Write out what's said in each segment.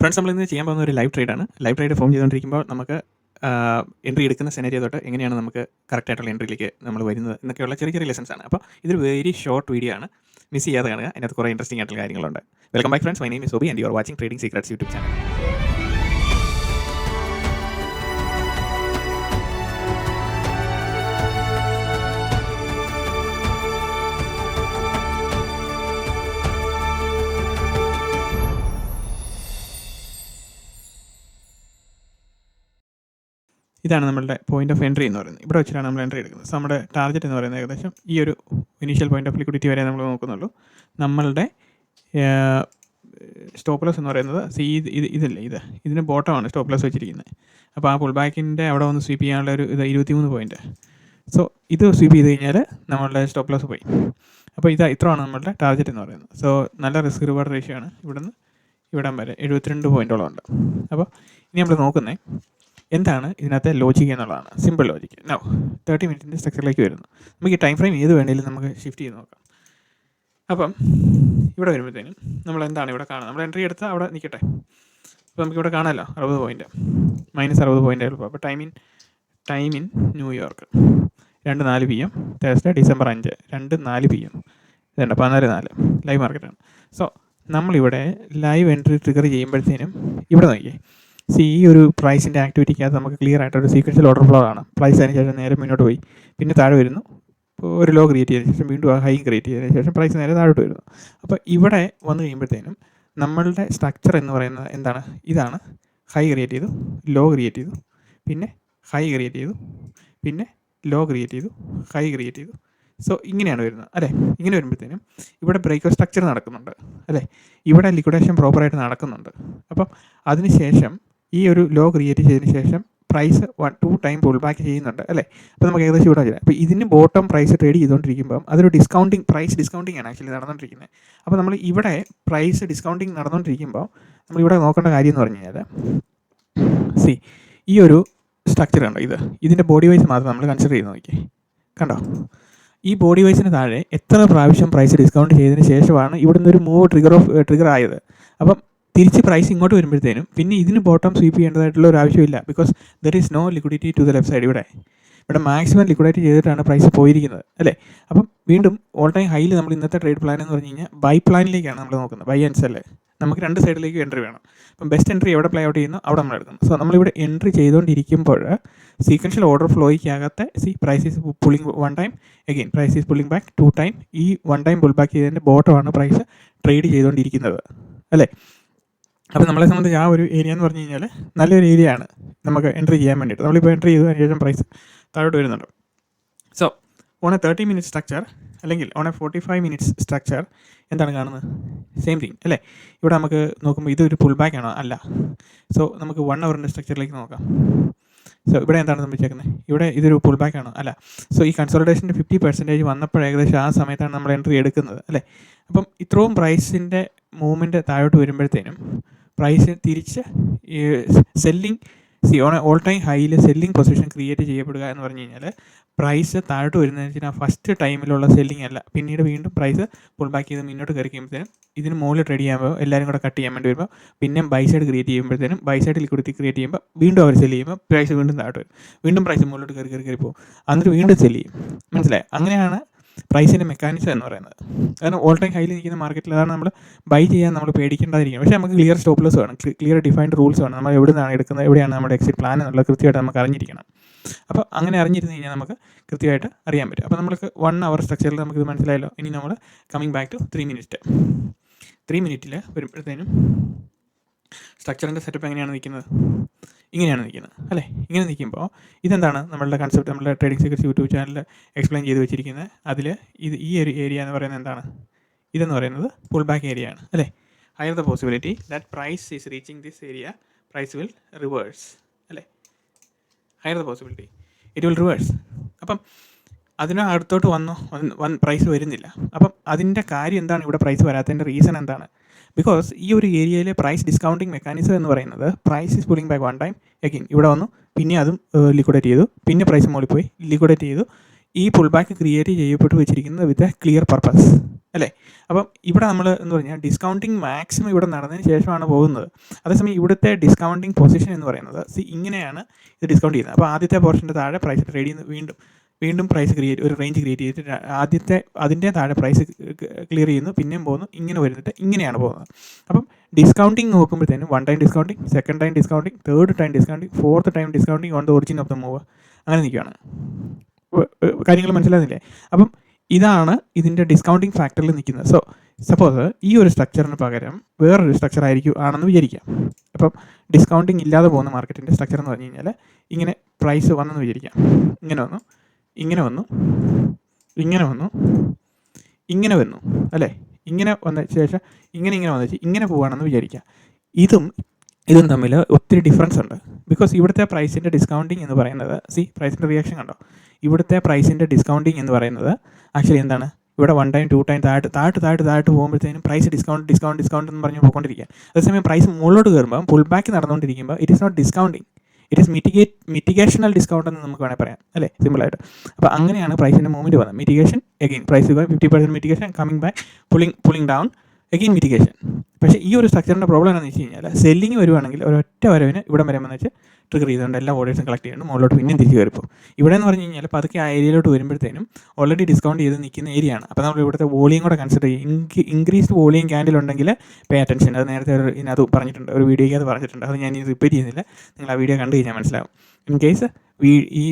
Friends നമ്മൾ ഇന്ന് ചെയ്യാൻ പോകുന്ന ഒരു ലൈവ് ട്രേഡ് ആണ്. ലൈവ് ട്രേഡ് ഫോം ചെയ്തുകൊണ്ടിരിക്കുമ്പോൾ നമുക്ക് എൻട്രി എടുക്കുന്ന സെനരിയോ തൊട്ട് എങ്ങനെയാണ് നമുക്ക് കറക്റ്റായിട്ടുള്ള എൻട്രിയിലേക്ക് നമ്മൾ വരുന്നത് എന്നൊക്കെയുള്ള ചെറിയ ചെറിയ ലെസൺസ് ആണ്. അപ്പോൾ ഇതൊരു വെരി ഷോർട്ട് വീഡിയോ ആണ്. മിസ് ചെയ്യാതെ കാണുക. അതിനകത്ത് കുറേ ഇൻട്രസ്റ്റിംഗ് ആയിട്ടുള്ള കാര്യങ്ങളുണ്ട്. Welcome by friends my name is Soby and you are watching trading secrets YouTube channel ഇതാണ് നമ്മളുടെ പോയിന്റ് ഓഫ് എൻട്രി എന്ന് പറയുന്നത്. ഇവിടെ വെച്ചിട്ടാണ് നമ്മൾ എൻട്രി എടുക്കുന്നത്. സോ നമ്മുടെ ടാർഗറ്റ് എന്ന് പറയുന്നത് ഏകദേശം ഈ ഒരു ഇനീഷ്യൽ പോയിന്റ് ഓഫ് ലിക്വിഡിറ്റി വരെ നമ്മൾ നോക്കുന്നുള്ളൂ. നമ്മളുടെ സ്റ്റോപ്പ് ലോസ് എന്ന് പറയുന്നത് സി ഇത് ഇത് ഇതല്ലേ ഇത്. ഇതിന് ബോട്ടമാണ് സ്റ്റോപ്പ് ലോസ് വെച്ചിരിക്കുന്നത്. അപ്പോൾ ആ പുൾ ബാക്കിന്റെ അവിടെ വന്ന് സ്വീപ്പ് ചെയ്യാനുള്ള ഒരു ഇത് ഇരുപത്തിമൂന്ന് പോയിന്റ് സോ ഇത് സ്വീപ്പ് ചെയ്ത് കഴിഞ്ഞാൽ നമ്മളുടെ സ്റ്റോപ്പ് ലോസ് പോയി. അപ്പോൾ ഇത് ഇത്രയാണ് നമ്മളുടെ ടാർഗറ്റ് എന്ന് പറയുന്നത്. സോ നല്ല റിസ്ക് റിവാർഡ് റേഷ്യോ ആണ് ഇവിടുന്ന് ഇവിടം വരെ. എഴുപത്തിരണ്ട് പോയിന്റോളം ഉണ്ട്. അപ്പോൾ ഇനി നമ്മൾ നോക്കുന്നത് എന്താണ് ഇതിനകത്തെ ലോജിക് എന്നുള്ളതാണ്. സിമ്പിൾ ലോജിക് നോ തേർട്ടി മിനിറ്റിന്റെ സ്ട്രക്ചറിലേക്ക് വരുന്നു. നമുക്ക് ഈ ടൈം ഫ്രെയിം ഏത് വേണമെങ്കിലും നമുക്ക് ഷിഫ്റ്റ് ചെയ്ത് നോക്കാം. അപ്പം ഇവിടെ വരുമ്പോഴത്തേനും നമ്മൾ എന്താണ് ഇവിടെ കാണുന്നത്? നമ്മൾ എൻട്രി എടുത്താൽ അവിടെ നിൽക്കട്ടെ അപ്പോൾ നമുക്കിവിടെ കാണാമല്ലോ അറുപത് പോയിന്റ് മൈനസ് അറുപത് പോയിന്റ് എളുപ്പം അപ്പോൾ time in time in New York രണ്ട് നാല് പി എം തേഴ്സ്ഡേ ഡിസംബർ അഞ്ച്. രണ്ട് നാല് പി എം ഇതുണ്ട് പതിനാല് നാല്. ലൈവ് മാർക്കറ്റാണ് സോ നമ്മളിവിടെ ലൈവ് എൻട്രി ട്രിഗർ ചെയ്യുമ്പോഴത്തേനും ഇവിടെ നോക്കിയേ. സി ഈ ഒരു പ്രൈസിന്റെ ആക്ടിവിറ്റിക്കകത്ത് നമുക്ക് ക്ലിയർ ആയിട്ട് ഒരു സീക്വൻഷ്യൽ ഓർഡർ ഫ്ലോ ആണ്. പ്രൈസ് അതിന് ശേഷം നേരെ മുന്നോട്ട് പോയി. പിന്നെ താഴെ വരുന്നു. ഒരു ലോ ക്രിയേറ്റ് ചെയ്തതിന് ശേഷം വീണ്ടും ആ ഹൈ ക്രിയേറ്റ് ചെയ്തതിന് ശേഷം പ്രൈസ് നേരെ താഴോട്ട് വരുന്നു. അപ്പോൾ ഇവിടെ വന്നു കഴിയുമ്പോഴത്തേനും നമ്മളുടെ സ്ട്രക്ചർ എന്ന് പറയുന്നത് എന്താണ്? ഇതാണ്. ഹൈ ക്രിയേറ്റ് ചെയ്തു. ലോ ക്രിയേറ്റ് ചെയ്തു. പിന്നെ ഹൈ ക്രിയേറ്റ് ചെയ്തു. പിന്നെ ലോ ക്രിയേറ്റ് ചെയ്തു. ഹൈ ക്രിയേറ്റ് ചെയ്തു. സോ ഇങ്ങനെയാണ് വരുന്നത്. അല്ലേ? ഇങ്ങനെ വരുമ്പോഴത്തേനും ഇവിടെ ബ്രേക്ക് സ്ട്രക്ചർ നടക്കുന്നുണ്ട്. അല്ലേ? ഇവിടെ ലിക്വിഡേഷൻ പ്രോപ്പറായിട്ട് നടക്കുന്നുണ്ട്. അപ്പം അതിനുശേഷം ഈ ഒരു ലോ ക്രിയേറ്റ് ചെയ്തതിന് ശേഷം price one two time pull back ചെയ്യുന്നുണ്ട് അല്ലേ? അപ്പോൾ നമുക്ക് ഏകദേശം ഇവിടെ ചെയ്യാം അപ്പോൾ ഇതിന് ബോട്ടം പ്രൈസ് ട്രേഡ് ചെയ്തുകൊണ്ടിരിക്കുമ്പോൾ അതൊരു ഡിസ്കൗണ്ടിങ് പ്രൈസ് ഡിസ്കൗണ്ടിങ് ആണ് ആക്ച്വലി നടന്നുകൊണ്ടിരിക്കുന്നത് അപ്പോൾ നമ്മൾ ഇവിടെ പ്രൈസ് ഡിസ്കൗണ്ടിങ് നടന്നുകൊണ്ടിരിക്കുമ്പോൾ നമ്മൾ ഇവിടെ നോക്കേണ്ട കാര്യം എന്ന് പറഞ്ഞു കഴിഞ്ഞാൽ സി ഈ ഒരു സ്ട്രക്ചർ കണ്ടോ ഇത്? ഇതിന്റെ ബോഡി വൈസ് മാത്രം നമ്മൾ കൺസിഡർ ചെയ്ത് നോക്കി കണ്ടോ? ഈ ബോഡി വൈസിന് താഴെ എത്ര പ്രാവശ്യം പ്രൈസ് ഡിസ്കൗണ്ട് ചെയ്തതിന് ശേഷമാണ് ഇവിടുന്ന് ഒരു മൂവ് ട്രിഗർ ഓഫ് ട്രിഗർ ആയത്. അപ്പം തിരിച്ച് പ്രൈസ് ഇങ്ങോട്ട് വരുമ്പോഴത്തേനും പിന്നെ ഇതിന് ബോട്ടം സ്വീപ്പ് ചെയ്യേണ്ടതായിട്ടുള്ള ഒരു ആവശ്യമില്ല because there is no liquidity to the left side ഇവിടെ. ഇവിടെ മാക്സിമം ലിക്വിഡേറ്റ് ചെയ്തിട്ടാണ് പ്രൈസ് പോയിരിക്കുന്നത് അല്ലേ? അപ്പം വീണ്ടും ഓൾ ടൈം ഹൈയിൽ നമ്മൾ ഇന്നത്തെ ട്രേഡ് പ്ലാൻ എന്ന് പറഞ്ഞു കഴിഞ്ഞാൽ ബൈ പ്ലാനിലേക്കാണ് നമ്മൾ നോക്കുന്നത് ബൈ ആൻഡ് സെല്ല് നമുക്ക് രണ്ട് സൈഡിലേക്ക് എൻട്രി വേണം. അപ്പം ബെസ്റ്റ് എൻട്രി എവിടെ പ്ലേ ഔട്ട് ചെയ്യുന്നു? അവിടെ നമ്മൾ എടുക്കുന്നു. സോ നമ്മളിവിടെ എൻട്രി ചെയ്തുകൊണ്ടിരിക്കുമ്പോൾ sequential order ഫ്ലോയ്ക്കകത്തെ see price is pulling one time again price is pulling back two time ഈ വൺ ടൈം പുൾ ബാക്ക് ചെയ്തതിന്റെ ബോട്ടമാണ് പ്രൈസ് ട്രേഡ് ചെയ്തുകൊണ്ടിരിക്കുന്നത് അല്ലേ? അപ്പോൾ നമ്മളെ സംബന്ധിച്ച് ആ ഒരു ഏരിയ എന്ന് പറഞ്ഞു കഴിഞ്ഞാൽ നല്ലൊരു ഏരിയ ആണ് നമുക്ക് എൻട്രി ചെയ്യാൻ വേണ്ടിയിട്ട്. നമ്മളിപ്പോൾ എൻട്രി ചെയ്തു അതിന് ശേഷം പ്രൈസ് താഴോട്ട് വരുന്നുണ്ട്. So on a thirty minute structure അല്ലെങ്കിൽ on a forty five minutes structure എന്താണ് കാണുന്നത്? സെയിം തിങ് അല്ലേ? ഇവിടെ നമുക്ക് നോക്കുമ്പോൾ ഇതൊരു പുൾ ബാക്ക് ആണോ? അല്ല. സോ നമുക്ക് വൺ അവറിന്റെ സ്ട്രക്ചറിലേക്ക് നോക്കാം. സോ ഇവിടെ എന്താണ് സംഭവിച്ചേക്കുന്നത് ഇവിടെ ഇതൊരു പുൾ ബാക്ക് ആണോ? അല്ല. സോ ഈ കൺസോൾട്ടേഷന്റെ ഫിഫ്റ്റി പെർസെന്റേജ് വന്നപ്പോൾ ഏകദേശം ആ സമയത്താണ് നമ്മൾ എൻട്രി എടുക്കുന്നത് അല്ലേ? അപ്പം ഇത്രയും പ്രൈസിന്റെ മൂവ്മെന്റ് താഴോട്ട് വരുമ്പോഴത്തേനും പ്രൈസ് തിരിച്ച് ഈ selling see on all time ഹൈയിൽ selling position create ചെയ്യപ്പെടുക എന്ന് പറഞ്ഞു കഴിഞ്ഞാൽ പ്രൈസ് താഴോട്ട് വരുന്നതെന്ന് വെച്ചാൽ ഫസ്റ്റ് ടൈമിലുള്ള സെല്ലിംഗ് അല്ല. പിന്നീട് വീണ്ടും പ്രൈസ് പുൾ ബാക്ക് ചെയ്ത് മുന്നോട്ട് കയറി കഴിയുമ്പോഴത്തേനും ഇതിന് മുകളിൽ ട്രേഡ് ചെയ്യുമ്പോൾ എല്ലാവരും കൂടെ കട്ട് ചെയ്യാൻ വേണ്ടി വരുമ്പോൾ പിന്നെ ബൈ സൈഡ് ക്രിയേറ്റ് ചെയ്യുമ്പോഴത്തേനും ബൈ സൈഡ് ലിക്വിഡിറ്റി ക്രിയേറ്റ് ചെയ്യുമ്പോൾ വീണ്ടും അവർ സെല്ല് ചെയ്യുമ്പോൾ പ്രൈസ് വീണ്ടും താഴോട്ട് വരും. വീണ്ടും പ്രൈസ് മുകളിലോട്ട് കയറി കയറി കയറി പോകും. എന്നിട്ട് വീണ്ടും സെല്ല് ചെയ്യും. മനസ്സിലായി? അങ്ങനെയാണ് പ്രൈസിന്റെ മെക്കാനിസം എന്ന് പറയുന്നത്. കാരണം ഓൾ ടൈം ഹൈയിൽ നിൽക്കുന്ന മാർക്കറ്റിൽ അതാണ് നമ്മൾ ബൈ ചെയ്യാൻ നമ്മൾ പേടിക്കേണ്ടാതിരിക്കും പക്ഷേ നമുക്ക് ക്ലിയർ സ്റ്റോപ്പ് ലോസ് വേണം ക്ലിയർ ഡിഫൈൻഡ് റൂൾസ് വേണം. നമ്മൾ എവിടെ നിന്നാണ് എടുക്കുന്നത് എവിടെയാണ് നമ്മുടെ എക്സിറ്റ് പ്ലാൻ എന്നുള്ളത് കൃത്യമായിട്ട് നമുക്ക് അറിഞ്ഞിരിക്കണം. അപ്പോൾ അങ്ങനെ അറിഞ്ഞിരുന്നു കഴിഞ്ഞാൽ നമുക്ക് കൃത്യമായിട്ട് അറിയാൻ പറ്റും. അപ്പോൾ നമുക്ക് വൺ അവർ സ്ട്രക്ചറിൽ നമുക്കിത് മനസ്സിലായല്ലോ. ഇനി നമ്മൾ coming back to three minute three മിനിറ്റിൽ വരുമ്പോഴത്തേനും സ്ട്രക്ചറിന്റെ സെറ്റപ്പ് എങ്ങനെയാണ് നിൽക്കുന്നത് ഇങ്ങനെയാണ് നിൽക്കുന്നത് അല്ലേ? ഇങ്ങനെ നിൽക്കുമ്പോൾ ഇതെന്താണ് നമ്മളുടെ കൺസെപ്റ്റ് നമ്മളുടെ ട്രേഡിംഗ് സീക്രട്സ് യൂട്യൂബ് ചാനലിൽ എക്സ്പ്ലെയിൻ ചെയ്ത് വെച്ചിരിക്കുന്നത്? അതിൽ ഇത് ഈ ഒരു ഏരിയ എന്ന് പറയുന്നത് എന്താണ്? ഇതെന്ന് പറയുന്നത് പുൾ ബാക്ക് ഏരിയ ആണ് അല്ലേ? Higher the possibility that price is reaching this area price will reverse അല്ലേ? Higher the possibility it will reverse അപ്പം അതിന് അടുത്തോട്ട് വന്നോ വൺ പ്രൈസ് വരുന്നില്ല. അപ്പം അതിന്റെ കാര്യം എന്താണ്? ഇവിടെ പ്രൈസ് വരാത്തതിന്റെ റീസൺ എന്താണ്? ബിക്കോസ് ഈ ഒരു ഏരിയയിലെ പ്രൈസ് ഡിസ്കൗണ്ടിങ് മെക്കാനിസം എന്ന് പറയുന്നത് price is pulling back one time again ഇവിടെ വന്നു. പിന്നെ അതും ലിക്വിഡേറ്റ് ചെയ്തു. പിന്നെ പ്രൈസ് മുകളിൽ പോയി. ലിക്വിഡേറ്റ് ചെയ്തു. ഈ പുൾ ബാക്ക് ക്രിയേറ്റ് ചെയ്യപ്പെട്ട് വെച്ചിരിക്കുന്നത് വിത്ത് എ ക്ലിയർ പർപ്പസ് അല്ലേ? അപ്പം ഇവിടെ നമ്മൾ എന്ന് പറഞ്ഞാൽ ഡിസ്കൗണ്ടിങ് മാക്സിമം ഇവിടെ നടന്നതിന് ശേഷമാണ് പോകുന്നത്. അതേസമയം ഇവിടുത്തെ ഡിസ്കൗണ്ടിങ് പൊസിഷൻ എന്ന് പറയുന്നത് സി ഇങ്ങനെയാണ് ഇത് ഡിസ്കൗണ്ട് ചെയ്യുന്നത്. അപ്പോൾ ആദ്യത്തെ പോർഷന്റെ താഴെ പ്രൈസ് ട്രേഡ് ചെയ്യുന്നത് വീണ്ടും വീണ്ടും പ്രൈസ് ക്രിയേറ്റ് ഒരു റേഞ്ച് ക്രിയേറ്റ് ചെയ്തിട്ട് ആദ്യത്തെ അതിന്റെ താഴെ പ്രൈസ് ക്ലിയർ ചെയ്യുന്നു. പിന്നെയും പോകുന്നു. ഇങ്ങനെ വരുന്നിട്ട് ഇങ്ങനെയാണ് പോകുന്നത്. അപ്പം discounting നോക്കുമ്പോഴത്തേനും one time discounting second time discounting third time discounting fourth time discounting on the origin of the move അങ്ങനെ നിൽക്കുകയാണ്. കാര്യങ്ങൾ മനസ്സിലാകുന്നില്ലേ? അപ്പം ഇതാണ് ഇതിന്റെ ഡിസ്കൗണ്ടിങ് ഫാക്ടറിൽ നിൽക്കുന്നത്. സോ സപ്പോസ് ഈ ഒരു സ്ട്രക്ചറിന് പകരം വേറൊരു സ്ട്രക്ചർ ആയിരിക്കും ആണെന്ന് വിചാരിക്കാം. അപ്പം ഡിസ്കൗണ്ടിങ് ഇല്ലാതെ പോകുന്ന മാർക്കറ്റിന്റെ സ്ട്രക്ചർ എന്ന് പറഞ്ഞു കഴിഞ്ഞാൽ ഇങ്ങനെ പ്രൈസ് വന്നെന്ന് വിചാരിക്കാം. ഇങ്ങനെ വന്നു. ഇങ്ങനെ വന്നു. ഇങ്ങനെ വന്നു. ഇങ്ങനെ വന്നു. അല്ലേ? ഇങ്ങനെ വന്ന ശേഷം ഇങ്ങനെ ഇങ്ങനെ വന്നു. ഇങ്ങനെ പോവുകയാണെന്ന് വിചാരിക്കുക. ഇതും ഇതും തമ്മിൽ ഒത്തിരി ഡിഫറൻസ് ഉണ്ട്. ബിക്കോസ് ഇവിടുത്തെ പ്രൈസിന്റെ ഡിസ്കൗണ്ടിങ് എന്ന് പറയുന്നത് സി പ്രൈസിന്റെ റിയാക്ഷൻ കണ്ടോ? ഇവിടുത്തെ പ്രൈസിന്റെ ഡിസ്കൗണ്ടിങ് എന്ന് പറയുന്നത് ആക്ച്വലി എന്താണ്? ഇവിടെ വൺ ടൈം ടു ടൈം താഴ്ത്ത് താഴ്ത്ത് താഴ്ത്ത് താഴ്ത്ത് പോകുമ്പോഴത്തേനും പ്രൈസ് ഡിസ്കൗണ്ട് ഡിസ്കൗണ്ട് ഡിസ്കൗണ്ട് എന്ന് പറഞ്ഞ് പോയിക്കൊണ്ടിരിക്കുക. അതേസമയം പ്രൈസ് മുകളിലോട്ട് കയറുമ്പോൾ പുൾ ബാക്ക് നടന്നുകൊണ്ടിരിക്കുമ്പോൾ it is not discounting it is mitigate mitigational discount എന്ന് നമുക്ക് വേണമെങ്കിൽ പറയാം അല്ലേ? സിമ്പിൾ ആയിട്ട്. അപ്പോൾ അങ്ങനെയാണ് പ്രൈസിന്റെ മൂവ്മെന്റ് വന്നത്. Mitigation again price fifty percent mitigation coming by pulling pulling down again mitigation പക്ഷേ ഈ ഒരു സ്ട്രക്ചറിന്റെ പ്രോബ്ലം എന്താണെന്ന് വെച്ച് കഴിഞ്ഞാൽ സെല്ലിങ് വരുവാണെങ്കിൽ ഒരൊറ്റ വരവിന് ഇവിടം വരെ എന്ന് വെച്ച് ട്രിഗർ ചെയ്തുകൊണ്ട് എല്ലാ ഓർഡേഴ്സും കളക്ട് ചെയ്യണം മുകളിലോട്ട് പിന്നെയും തിരിച്ച് കയറിപ്പോൾ ഇവിടെ എന്ന് പറഞ്ഞു കഴിഞ്ഞാൽ പതുക്കെ ആ ഏരിയയിലോട്ട് വരുമ്പോഴത്തേനും ഓൾറെഡി ഡിസ്കൗണ്ട് ചെയ്ത് നിൽക്കുന്ന ഏരിയ ആണ്. അപ്പോൾ നമ്മൾ ഇവിടുത്തെ വോളിയം കൂടെ കൺസിഡർ ചെയ്യും. ഇൻക്രീസ്ഡ് വോളിയം ക്യാൻഡിൽ ഉണ്ടെങ്കിൽ പേ അറ്റൻഷൻ അത് നേരത്തെ ഒരു ഇതിനകത്ത് പറഞ്ഞിട്ടുണ്ട്. ഒരു വീഡിയോയ്ക്ക് അത് പറഞ്ഞിട്ടുണ്ട്. അത് ഞാൻ റിപ്പീറ്റ് ചെയ്യുന്നില്ല. നിങ്ങൾ ആ വീഡിയോ കണ്ടു കഴിഞ്ഞാൽ മനസ്സിലാവും. ഇൻ കേസ് ഈ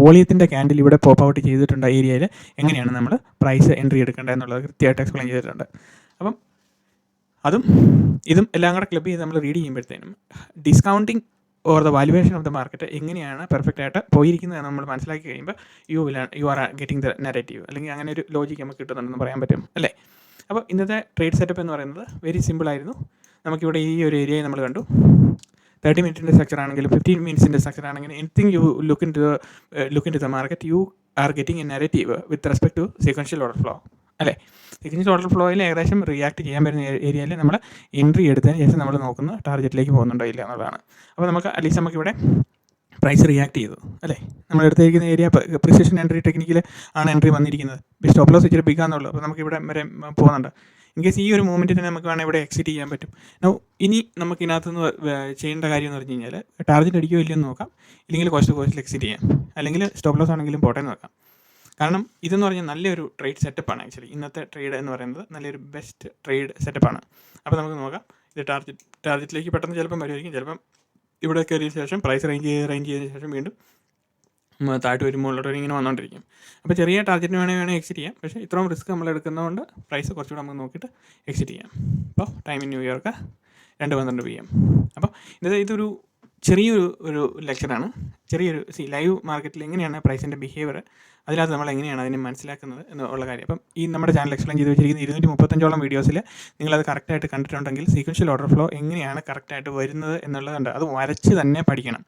വോളിയത്തിന്റെ ക്യാൻഡിൽ ഇവിടെ പോപ്പ് ഔട്ട് ചെയ്തിട്ടുണ്ട് ഏരിയയിൽ എങ്ങനെയാണ് നമ്മൾ പ്രൈസ് എൻട്രി എടുക്കേണ്ടത് എന്നുള്ളത് കൃത്യമായിട്ട് എക്സ്പ്ലെയിൻ ചെയ്തിട്ടുണ്ട്. അപ്പം അതും ഇതും എല്ലാം കൂടെ ക്ലബ് ചെയ്ത് നമ്മൾ read ചെയ്യുമ്പോഴത്തേനും discounting or the valuation of the market എങ്ങനെയാണ് പെർഫെക്റ്റ് ആയിട്ട് പോയിരിക്കുന്നത് എന്ന് നമ്മൾ മനസ്സിലാക്കി കഴിയുമ്പോൾ you will you are getting the narrative അല്ലെങ്കിൽ അങ്ങനെ ഒരു ലോജിക്ക് നമുക്ക് കിട്ടുന്നുണ്ടെന്ന് പറയാൻ പറ്റും അല്ലേ? അപ്പോൾ ഇന്നത്തെ ട്രേഡ് സെറ്റപ്പ് എന്ന് പറയുന്നത് വെരി സിമ്പിൾ ആയിരുന്നു. നമുക്കിവിടെ ഈ ഒരു ഏരിയയെ നമ്മൾ കണ്ടു. തേർട്ടി മിനിറ്റിന്റെ സ്ട്രക്ചർ ആണെങ്കിലും ഫിഫ്റ്റീൻ മിനിറ്റ്സിന്റെ സ്ട്രക്ചർ ആണെങ്കിലും anything you look in to look in to the market you are getting a narrative with respect to sequential order flow അല്ലേ? സീക്വൻഷ്യൽ ടോട്ടൽ ഫ്ലോയിൽ ഏകദേശം റിയാക്ട് ചെയ്യാൻ വരുന്ന ഏരിയയിൽ നമ്മൾ എൻട്രി എടുത്തതിന് ശേഷം നമ്മൾ നോക്കുന്ന ടാർഗറ്റിലേക്ക് പോകുന്നുണ്ടോ ഇല്ല എന്നുള്ളതാണ്. അപ്പോൾ നമുക്ക് അറ്റ്ലീസ്റ്റ് നമുക്കിവിടെ പ്രൈസ് റിയാക്ട് ചെയ്തു അല്ലേ? നമ്മൾ എടുത്തിരിക്കുന്ന ഏരിയ പ്രിസിഷൻ എൻട്രി ടെക്നിക്കിൽ ആണ് എൻട്രി വന്നിരിക്കുന്നത്. സ്റ്റോപ്പ് ലോസ് ഇച്ചിരി ബിഗാന്നുള്ളൂ അപ്പോൾ നമുക്ക് ഇവിടെ വരെ പോകുന്നുണ്ട്. ഇൻ കേസ് ഈ ഒരു മൂവ്മെന്റിൽ തന്നെ നമുക്ക് വേണമെങ്കിൽ ഇവിടെ എക്സിറ്റ് ചെയ്യാൻ പറ്റും. നോ ഇനി നമുക്ക് ഇതിനകത്തുനിന്ന് ചെയ്യേണ്ട കാര്യം എന്ന് പറഞ്ഞു കഴിഞ്ഞാൽ ടാർജറ്റ് അടിക്കുകയോ എന്ന് നോക്കാം. ഇല്ലെങ്കിൽ കോസ്റ്റ് കോസ്റ്റിൽ എക്സിറ്റ് ചെയ്യാം. അല്ലെങ്കിൽ സ്റ്റോപ്പ് ലോസ് ആണെങ്കിലും പോട്ടെ നോക്കാം. കാരണം ഇതെന്ന് പറഞ്ഞാൽ നല്ലൊരു ട്രേഡ് സെറ്റപ്പാണ് ആക്ച്വലി ഇന്നത്തെ ട്രേഡ് എന്ന് പറയുന്നത് നല്ലൊരു ബെസ്റ്റ് ട്രേഡ് സെറ്റപ്പാണ് അപ്പോൾ നമുക്ക് നോക്കാം. ഇത് ടാർജറ്റ് ടാർജറ്റിലേക്ക് പെട്ടെന്ന് ചിലപ്പം വരുമായിരിക്കും ചിലപ്പം ഇവിടെ കയറിയ ശേഷം പ്രൈസ് റേഞ്ച് ചെയ്ത് റേഞ്ച് ചെയ്തതിന് ശേഷം വീണ്ടും താഴ്ത്തു വരുമ്പോൾ ഉള്ളവർ ഇങ്ങനെ വന്നുകൊണ്ടിരിക്കും അപ്പോൾ ചെറിയ ടാർഗറ്റിന് വേണമെങ്കിൽ വേണമെങ്കിൽ എക്സിറ്റ് ചെയ്യാം. പക്ഷേ ഇത്രയും റിസ്ക് നമ്മൾ എടുക്കുന്നതുകൊണ്ട് പ്രൈസ് കുറച്ചുകൂടെ നമുക്ക് നോക്കിയിട്ട് എക്സിറ്റ് ചെയ്യാം. അപ്പോൾ ടൈം ഇൻ ന്യൂയോർക്ക് രണ്ട് പന്ത്രണ്ട് പി എം അപ്പോൾ ഇത് ഇതൊരു ചെറിയൊരു ഒരു ലെക്ചറാണ് ചെറിയൊരു സി ലൈവ് മാർക്കറ്റിൽ എങ്ങനെയാണ് പ്രൈസിന്റെ ബിഹേവിയർ അതിനകത്ത് നമ്മൾ എങ്ങനെയാണ് അതിനെ മനസ്സിലാക്കുന്നത് എന്നുള്ള കാര്യം. അപ്പം ഈ നമ്മുടെ ചാനൽ എക്സ്പ്ലെയിൻ ചെയ്ത് വെച്ചിരിക്കുന്ന ഇരുന്നൂറ്റി മുപ്പത്തഞ്ചോളം വീഡിയോസിൽ നിങ്ങളത് കറക്റ്റായിട്ട് കണ്ടിട്ടുണ്ടെങ്കിൽ സീക്വൻഷ്യൽ ഓർഡർ ഫ്ലോ എങ്ങനെയാണ് കറക്റ്റായിട്ട് വരുന്നത് എന്നുള്ളതുണ്ട് അത് വരച്ച് തന്നെ പഠിക്കണം.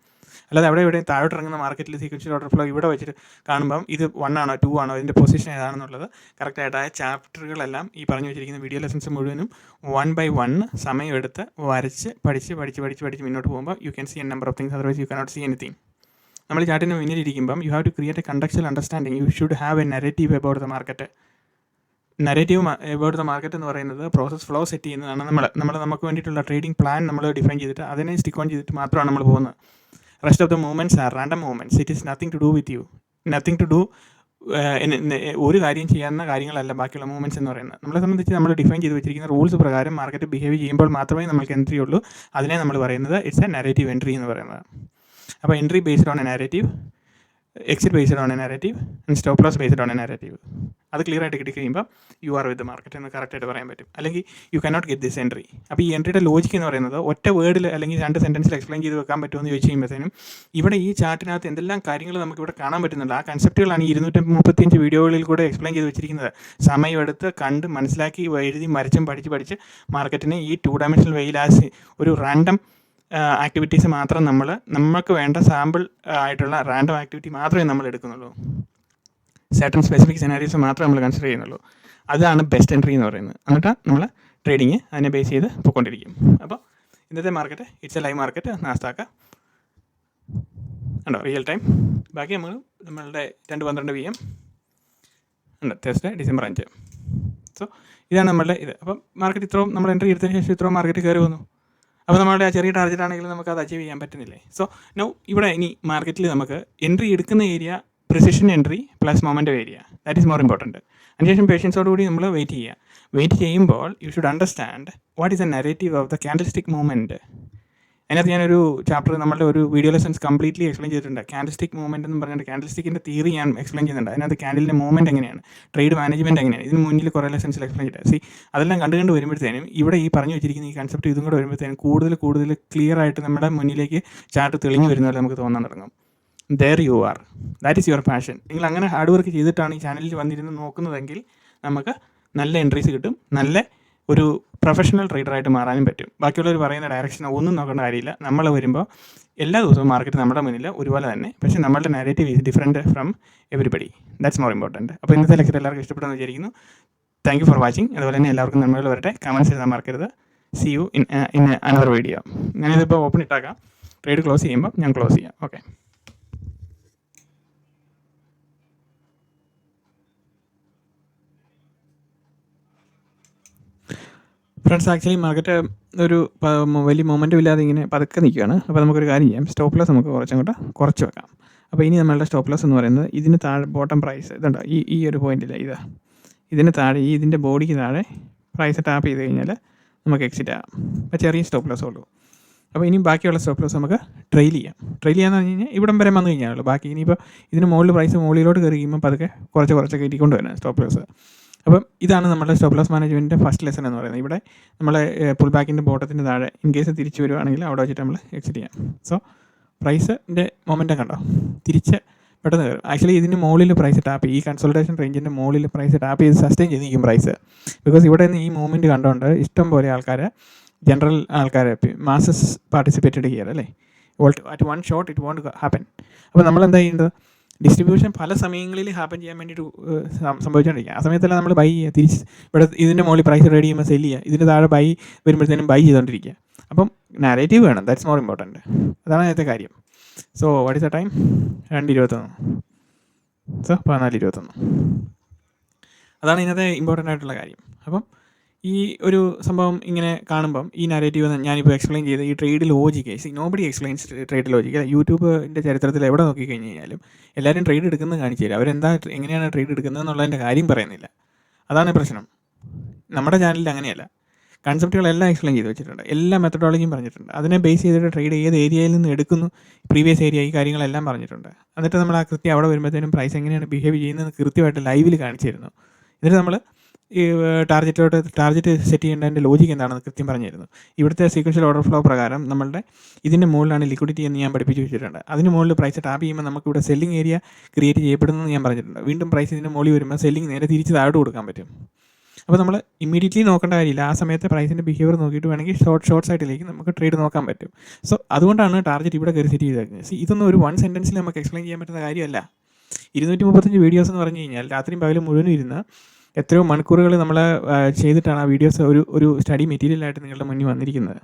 അല്ലാതെ അവിടെ ഇവിടെ താഴോട്ട് ഇറങ്ങുന്ന മാർക്കറ്റിൽ സീക്വൻഷ്യൽ ഓർഡർ ഫ്ലോ ഇവിടെ വെച്ചിട്ട് കാണുമ്പം ഇത് വൺ ആണോ ടു ആണോ ഇതിന്റെ പൊസിഷൻ ഏതാണെന്നുള്ളത് കറക്റ്റായിട്ട് ആ ചാപ്റ്ററുകളെല്ലാം ഈ പറഞ്ഞു വെച്ചിരിക്കുന്ന വീഡിയോ ലെസൺസ് മുഴുവനും വൺ ബൈ വൺ സമയമെടുത്ത് വരച്ച് പഠിച്ച് പഠിച്ച് പഠിച്ച് പഠിച്ച് മുന്നോട്ട് പോകുമ്പോൾ you can see N number of things otherwise you cannot see anything നമ്മൾ ചാട്ടിന് മുന്നിലിരിക്കുമ്പം you have to create a contextual understanding you should have a narrative about the market narrative about the market എന്ന് പറയുന്നത് process flow set ചെയ്യുന്നതാണ് നമ്മൾ നമ്മൾ നമുക്ക് വേണ്ടിയിട്ടുള്ള trading plan നമ്മൾ ഡിഫൈൻ ചെയ്തിട്ട് അതിനെ സ്റ്റിക്ക് ഓൺ ചെയ്തിട്ട് മാത്രമാണ് നമ്മൾ പോകുന്നത്. Rest of the movements are random movements it is nothing to do with you nothing to do ഒരു കാര്യം ചെയ്യാവുന്ന കാര്യങ്ങളല്ല ബാക്കിയുള്ള മൂവ്മെന്റ്സ് എന്ന് പറയുന്നത്. നമ്മളെ സംബന്ധിച്ച് നമ്മൾ ഡിഫൈൻ ചെയ്ത് വെച്ചിരിക്കുന്ന റൂൾസ് പ്രകാരം മാർക്കറ്റ് ബിഹേവ് ചെയ്യുമ്പോൾ മാത്രമേ നമുക്ക് എൻട്രി ഉള്ളൂ. അതിനെ നമ്മൾ പറയുന്നത് ഇറ്റ്സ് എ നെറേറ്റീവ് എൻട്രി എന്ന് പറയുന്നത്. അപ്പോൾ entry based on a narrative exit based on a narrative and stop loss based on a narrative അത് ക്ലിയർ ആയിട്ട് കിട്ടി കഴിയുമ്പോൾ യു ആർ വിത്ത് മാർക്കറ്റ് എന്ന് കറക്റ്റായിട്ട് പറയാൻ പറ്റും. അല്ലെങ്കിൽ you cannot get this entry അപ്പോൾ ഈ എൻട്രിയുടെ ലോജിക്ക് എന്ന് പറയുന്നത് ഒറ്റ വേർഡിൽ അല്ലെങ്കിൽ രണ്ട് സെന്റൻസിൽ എക്സ്പ്ലെയിൻ ചെയ്ത് വെക്കാൻ പറ്റുമെന്ന് ചോദിച്ചു കഴിയുമ്പോഴത്തേനും ഇവിടെ ഈ ചാർട്ടിനകത്ത് എന്തെല്ലാം കാര്യങ്ങൾ നമുക്ക് ഇവിടെ കാണാൻ പറ്റുന്നുണ്ട്. ആ കൺസെപ്റ്റുകളാണ് ഈ ഇരുന്നൂറ്റി മുപ്പത്തിയഞ്ച് വീഡിയോകളിൽ കൂടെ എക്സ്പ്ലെയിൻ ചെയ്ത് വെച്ചിരിക്കുന്നത്. സമയമെടുത്ത് കണ്ട് മനസ്സിലാക്കി എഴുതി മരിച്ചും പഠിച്ച് പഠിച്ച് മാർക്കറ്റിനെ ഈ ടു ഡയമെൻഷണൽ വെയിലാസ് ഒരു റാൻഡം ആക്ടിവിറ്റീസ് മാത്രം നമ്മൾ നമുക്ക് വേണ്ട സാമ്പിൾ ആയിട്ടുള്ള റാൻഡം ആക്ടിവിറ്റി മാത്രമേ നമ്മൾ എടുക്കുന്നുള്ളൂ. സെർട്ടൺ സ്പെസിഫിക് സെനാരീസ് മാത്രമേ നമ്മൾ കൺസിഡർ ചെയ്യുന്നുള്ളൂ. അതാണ് ബെസ്റ്റ് എൻട്രി എന്ന് പറയുന്നത്. എന്നിട്ട് നമ്മൾ ട്രേഡിങ് അതിനെ ബേസ് ചെയ്ത് പോയിക്കൊണ്ടിരിക്കും. അപ്പോൾ ഇന്നത്തെ market it's a live market നാസ്താക്ക ഉണ്ടോ റിയൽ ടൈം ബാക്കി നമ്മൾ നമ്മളുടെ രണ്ട് പന്ത്രണ്ട് പി എം ഉണ്ട് തേഴ്സ്ഡേ ഡിസംബർ അഞ്ച്. സോ ഇതാണ് നമ്മളുടെ ഇത്. അപ്പം മാർക്കറ്റ് ഇത്രയും നമ്മൾ എൻട്രി എടുത്തതിന് ശേഷം ഇത്രയും മാർക്കറ്റ് കയറി വന്നു. അപ്പോൾ നമ്മളുടെ ആ ചെറിയ ടാർഗറ്റ് ആണെങ്കിലും നമുക്ക് അത് അച്ചീവ് ചെയ്യാൻ പറ്റുന്നില്ലേ? സോ നോ ഇവിടെ ഇനി മാർക്കറ്റിൽ നമുക്ക് എൻട്രി എടുക്കുന്ന area precision entry plus moment area that is more important അതിനുശേഷം പേഷ്യൻസോടുകൂടി നമ്മൾ വെയിറ്റ് ചെയ്യുക. വെയിറ്റ് ചെയ്യുമ്പോൾ you should understand what is a narrative of the candlestick movement അതിനകത്ത് ഞാനൊരു ചാപ്റ്റർ നമ്മളുടെ ഒരു വീഡിയോ ലെസൻസ് കംപ്ലീറ്റ്ലി എക്സ്പ്ലെയിൻ ചെയ്തിട്ടുണ്ട്. കാൻഡിസ്റ്റിക് മൂവ്മെന്റ് എന്ന് പറഞ്ഞിട്ട് കാൻഡിസ്റ്റിക്കിന്റെ തിയറി ഞാൻ എക്സ്പ്ലെയിൻ ചെയ്യുന്നുണ്ട്. അതിനകത്ത് കാൻഡിലിന്റെ മൂവ്മെന്റ് എങ്ങനെയാണ്? ട്രേഡ് മാനേജ്മെന്റ് എങ്ങനെയാണ്? ഇതിന് മുന്നിൽ കുറേ ലെസൻസ് എക്സ്പ്ലെയിൻ ചെയ്തിട്ട് സി അതെല്ലാം കണ്ടു കണ്ട് വരുമ്പോഴത്തേനും ഇവിടെ ഈ പറഞ്ഞു വെച്ചിരിക്കുന്ന ഈ കൺസെപ്റ്റ് ഇതും കൂടെ വരുമ്പോഴത്തേനും കൂടുതൽ കൂടുതൽ ക്ലിയർ ആയിട്ട് നമ്മുടെ മുന്നിലേക്ക് ചാർട്ട് തെളിഞ്ഞു വരുന്ന പോലെ നമുക്ക് തോന്നാൻ തുടങ്ങും. There you are that is your passion നിങ്ങൾ അങ്ങനെ ഹാർഡ് വർക്ക് ചെയ്തിട്ടാണ് ഈ ചാനലിൽ വന്നിരുന്ന് നോക്കുന്നതെങ്കിൽ നമുക്ക് നല്ല എൻട്രീസ് കിട്ടും. നല്ല ഒരു പ്രൊഫഷണൽ ട്രേഡറായിട്ട് മാറാനും പറ്റും. ബാക്കിയുള്ളവർ പറയുന്ന ഡയറക്ഷൻ ഒന്നും നോക്കേണ്ട കാര്യമില്ല. നമ്മൾ വരുമ്പോൾ എല്ലാ ദിവസവും മാർക്കറ്റ് നമ്മുടെ മുന്നിൽ ഒരുപോലെ തന്നെ. പക്ഷേ നമ്മളുടെ narrative is different from everybody that's more important അപ്പോൾ ഇന്നത്തെ ലെക്ചർ എല്ലാവർക്കും ഇഷ്ടപ്പെടുന്നു വിചാരിക്കുന്നു. താങ്ക് യു ഫോർ വാച്ചിങ് അതുപോലെ തന്നെ എല്ലാവർക്കും നമ്മൾ വരട്ടെ. കമൻസ് എഴുതാൻ മറക്കരുത്. See you in in another video ഞാനിതിപ്പോൾ ഓപ്പൺ ഇട്ടാക്കാം. ട്രേഡ് ക്ലോസ് ചെയ്യുമ്പോൾ ഞാൻ ക്ലോസ് ചെയ്യാം. ഓക്കെ ഫ്രണ്ട്സ് ആക്ച്വലി മാർക്കറ്റ് ഒരു വലിയ മൊമെന്റും ഇല്ലാതെ ഇങ്ങനെ പതുക്കെ നിൽക്കുകയാണ്. അപ്പോൾ നമുക്കൊരു കാര്യം ചെയ്യാം. സ്റ്റോപ്പ് ലോസ് നമുക്ക് കുറച്ചും കൂടെ കുറച്ച് വെക്കാം. അപ്പോൾ ഇനി നമ്മളുടെ സ്റ്റോപ്പ് ലോസ് എന്ന് പറയുന്നത് ഇതിന് താഴെ ബോട്ടം പ്രൈസ് ഇതുണ്ടോ? ഈ ഈ ഒരു പോയിന്റിൽ ഇതാ. ഇതിന് താഴെ ഈ ഇതിന്റെ ബോഡിക്ക് താഴെ പ്രൈസ് ടാപ്പ് ചെയ്ത് കഴിഞ്ഞാൽ നമുക്ക് എക്സിറ്റ് ആകാം. അപ്പോൾ ചെറിയ സ്റ്റോപ്പ് ലോസ് ഉള്ളൂ. അപ്പോൾ ഇനി ബാക്കിയുള്ള സ്റ്റോപ്പ് ലോസ് നമുക്ക് ട്രെയിൽ ചെയ്യാം. ട്രെയിൽ ചെയ്യാന്ന് പറഞ്ഞു കഴിഞ്ഞാൽ ഇവിടം വരെ വന്നു കഴിഞ്ഞാൽ ബാക്കി ഇനിയിപ്പോൾ ഇതിന് മുകളിൽ പ്രൈസ് മുകളിലോട്ട് കയറി കഴിയുമ്പോൾ പതുക്കെ കുറച്ച് കുറച്ച് കയറ്റിക്കൊണ്ട് വരാം സ്റ്റോപ്പ് ലോസ് അപ്പം ഇതാണ് നമ്മുടെ സ്റ്റോപ്പ് ലോസ് മാനേജ്മെന്റിന്റെ ഫസ്റ്റ് ലെസൺ എന്ന് പറയുന്നത്. ഇവിടെ നമ്മളെ പുൾ ബാക്കിന്റെ ബോട്ടത്തിന്റെ താഴെ ഇൻ കേസ് തിരിച്ച് വരുവാണെങ്കിൽ അവിടെ വെച്ചിട്ട് നമ്മൾ എക്സിറ്റ് ചെയ്യാം. സോ പ്രൈസിന്റെ മൊമെന്റം കണ്ടോ? തിരിച്ച് പെട്ടെന്ന് കയറും. ആക്ച്വലി ഇതിന് മുകളിൽ പ്രൈസ് ടാപ്പ് ഈ കൺസൾട്ടേഷൻ റേഞ്ചിന്റെ മുകളിൽ പ്രൈസ് ടാപ്പ് ചെയ്ത് സസ്റ്റെയിൻ ചെയ്തിരിക്കും പ്രൈസ് ബിക്കോസ് ഇവിടെ നിന്ന് ഈ മൂവ്മെന്റ് കണ്ടുകൊണ്ട് ഇഷ്ടം പോലെ ആൾക്കാർ ജനറൽ ആൾക്കാർ മാസസ് പാർട്ടിസിപ്പേറ്റഡ് ചെയ്യാറ് അല്ലേ? Volt at one shot it won't happen അപ്പോൾ നമ്മൾ എന്താ ചെയ്യുന്നത് ഡിസ്ട്രിബ്യൂഷൻ പല സമയങ്ങളിൽ ഹാപ്പൻ ചെയ്യാൻ വേണ്ടിയിട്ട് സംഭവിച്ചുകൊണ്ടിരിക്കുക ആ സമയത്തെല്ലാം നമ്മൾ ബൈ ചെയ്യുക. തിരിച്ച് ഇവിടെ ഇതിന്റെ മുകളിൽ പ്രൈസ് റെഡി ചെയ്യുമ്പോൾ സെല്ല് ചെയ്യുക. ഇതിന്റെ താഴെ ബൈ വരുമ്പോഴത്തേനും ബൈ ചെയ്തുകൊണ്ടിരിക്കുക അപ്പം നാരേറ്റീവ് വേണം. ദാറ്റ്സ് മോർ ഇമ്പോർട്ടന്റ് അതാണ് അതിനകത്തെ കാര്യം. So what is the time രണ്ട് ഇരുപത്തൊന്ന് സോ പതിനാല് ഇരുപത്തൊന്ന് അതാണ് ഇന്നത്തെ ഇമ്പോർട്ടന്റ് ആയിട്ടുള്ള കാര്യം. അപ്പം ഈ ഒരു സംഭവം ഇങ്ങനെ കാണുമ്പം ഈ നരേറ്റീവ് ഞാനിപ്പോൾ എക്സ്പ്ലെയിൻ ചെയ്ത ഈ trade logic see nobody explains trade logic യൂട്യൂബിന്റെ ചരിത്രത്തിൽ എവിടെ നോക്കി കഴിഞ്ഞ് കഴിഞ്ഞാലും എല്ലാവരും ട്രേഡ് എടുക്കുന്നത് കാണിച്ചു തരും. അവരെന്താ എങ്ങനെയാണ് ട്രേഡ് എടുക്കുന്നത് എന്നുള്ളതിന്റെ കാര്യം പറയുന്നില്ല. അതാണ് പ്രശ്നം. നമ്മുടെ ചാനലിൽ അങ്ങനെയല്ല. കൺസെപ്റ്റുകളെല്ലാം എക്സ്പ്ലെയിൻ ചെയ്ത് വെച്ചിട്ടുണ്ട്. എല്ലാ മെത്തഡോളജിയും പറഞ്ഞിട്ടുണ്ട്. അതിനെ ബേസ് ചെയ്തിട്ട് ട്രേഡ് ഏത് ഏരിയയിൽ നിന്ന് എടുക്കുന്നു പ്രീവിയസ് ഏരിയ ഈ കാര്യങ്ങളെല്ലാം പറഞ്ഞിട്ടുണ്ട്. എന്നിട്ട് നമ്മൾ ആ കൃത്യം അവിടെ വരുമ്പോഴത്തേനും പ്രൈസ് എങ്ങനെയാണ് ബിഹേവ് ചെയ്യുന്നത് കൃത്യമായിട്ട് ലൈവിൽ കാണിച്ചിരുന്നു എന്നിട്ട് നമ്മൾ ഈ ടാർജറ്റിലോട്ട് ടാർജറ്റ് സെറ്റ് ചെയ്യേണ്ടതിന്റെ ലോജിക് എന്താണെന്ന് കൃത്യം പറഞ്ഞിരുന്നു. ഇവിടുത്തെ സീക്വൻഷ്യൽ ഓർഡർ ഫ്ലോ പ്രകാരം നമ്മളുടെ ഇതിന്റെ മുകളിലാണ് ലിക്വിഡിറ്റി എന്ന് ഞാൻ പഠിപ്പിച്ച് വെച്ചിട്ടുണ്ട്. അതിന് മുകളിൽ പ്രൈസ് ടാപ്പ് ചെയ്യുമ്പോൾ നമുക്ക് ഇവിടെ സെല്ലിംഗ് ഏരിയ ക്രിയേറ്റ് ചെയ്യപ്പെടുന്നത് ഞാൻ പറഞ്ഞിട്ടുണ്ട്. വീണ്ടും പ്രൈസ് ഇതിന്റെ മുകളിൽ വരുമ്പോൾ സെല്ലിംഗ് നേരെ തിരിച്ച് താഴോട്ട് കൊടുക്കാൻ പറ്റും. അപ്പോൾ നമ്മൾ ഇമ്മീഡിയറ്റ്ലി നോക്കേണ്ട കാര്യമില്ല. ആ സമയത്തെ പ്രൈസിന്റെ ബിഹേവിയർ നോക്കിയിട്ട് വേണമെങ്കിൽ ഷോർട്ട് ഷോർട്ട് സൈഡിലേക്ക് നമുക്ക് ട്രേഡ് നോക്കാൻ പറ്റും. സോ അതുകൊണ്ടാണ് ടാർഗറ്റ് ഇവിടെ കയറി സെറ്റ് ചെയ്തേക്കുന്നത് സി ഇതൊന്നും ഒരു വൺ സെന്റൻസിൽ നമുക്ക് എക്സ്പ്ലെയിൻ ചെയ്യാൻ പറ്റുന്ന കാര്യമല്ല. ഇരുന്നൂറ്റി മുപ്പത്തഞ്ച് വീഡിയോസ് എന്ന് പറഞ്ഞു കഴിഞ്ഞാൽ രാത്രിയും പകലും മുഴുവനും ഇരുന്ന് എത്രയോ മണിക്കൂറുകൾ നമ്മൾ ചെയ്തിട്ടാണ് ആ വീഡിയോസ് ഒരു ഒരു സ്റ്റഡി മെറ്റീരിയലായിട്ട് നിങ്ങളുടെ മുന്നിൽ വന്നിരിക്കുന്നത്.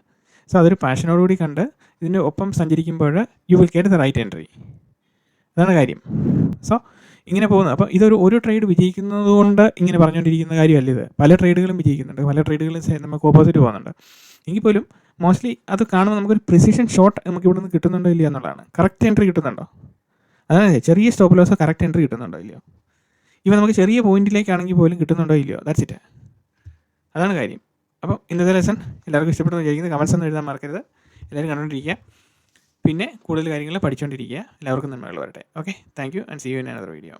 സോ അതൊരു പാഷനോടുകൂടി കണ്ട് ഇതിന്റെ ഒപ്പം സഞ്ചരിക്കുമ്പോൾ you will get the right entry. അതാണ് കാര്യം. സോ ഇങ്ങനെ പോകുന്നത് അപ്പോൾ ഇതൊരു ഒരു ട്രേഡ് വിജയിക്കുന്നത് കൊണ്ട് ഇങ്ങനെ പറഞ്ഞുകൊണ്ടിരിക്കുന്ന കാര്യമല്ല ഇത്. പല ട്രേഡുകളും വിജയിക്കുന്നുണ്ട്. പല ട്രേഡുകളും നമുക്ക് ഓപ്പോസിറ്റ് പോകുന്നുണ്ട്. എങ്കിൽ പോലും മോസ്റ്റ്ലി അത് കാണുമ്പോൾ നമുക്കൊരു പ്രിസിഷൻ ഷോട്ട് നമുക്ക് ഇവിടെ നിന്ന് കിട്ടുന്നുണ്ടോ ഇല്ലയോ എന്നുള്ളതാണ്. കറക്റ്റ് എൻട്രി കിട്ടുന്നുണ്ടോ? അതായത് ചെറിയ സ്റ്റോപ്പ് ലോസ് കറക്റ്റ് എൻട്രി കിട്ടുന്നുണ്ടോ ഇല്ലയോ? ഇവ നമുക്ക് ചെറിയ പോയിന്റിലേക്കാണെങ്കിൽ പോലും കിട്ടുന്നുണ്ടോ ഇല്ലയോ? ദാറ്റ്സ് ഇറ്റ് അതാണ് കാര്യം. അപ്പം ഇന്നത്തെ ലെസൺ എല്ലാവർക്കും ഇഷ്ടപ്പെടുന്ന വിചാരിക്കുന്നത് കമൻസ് ഒന്നും എഴുതാൻ മറക്കരുത്. എല്ലാവരും കണ്ടുകൊണ്ടിരിക്കുക. പിന്നെ കൂടുതൽ കാര്യങ്ങൾ പഠിച്ചുകൊണ്ടിരിക്കുക. എല്ലാവർക്കും നന്മകൾ വരട്ടെ. Okay thank you and see you in another video